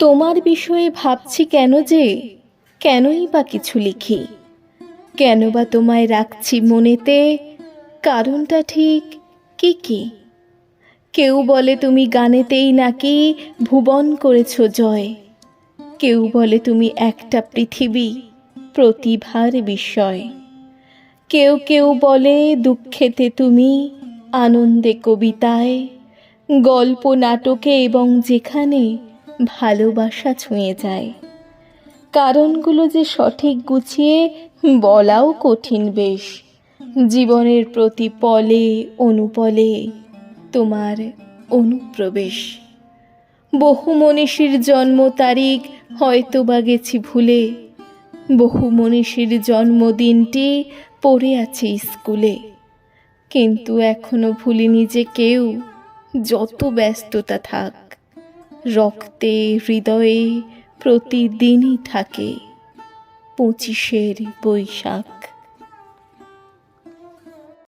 তোমার বিষয়ে ভাবছি কেন যে, কেনই বা কিছু লিখি? কেন বা তোমায় রাখছি মনেতে, কারণটা ঠিক কি কি? কেউ বলে তুমি গানেতেই নাকি ভুবন করেছ জয়। কেউ বলে তুমি একটা পৃথিবী, প্রতিভার বিষয় কেউ কেউ বলে দুঃখেতে তুমি আনন্দে কবিতায়, গল্প নাটকে এবং যেখানে ভালোবাসা ছুঁয়ে যায়। কারণগুলো যে সঠিক গুছিয়ে বলাও কঠিন বেশ। জীবনের প্রতি পলে, অনুপলে তোমার অনুপ্রবেশ। বহু মনীষীর জন্ম তারিখ হয়তো বা গেছি ভুলে। বহু মনীষীর জন্মদিনটি পড়ে আছে স্কুলে। কিন্তু এখনও ভুলিনি যে কেউ যত ব্যস্ততা থাক। রক্তে হৃদয়ে প্রতিদিনই থাকে পঁচিশের বৈশাখ।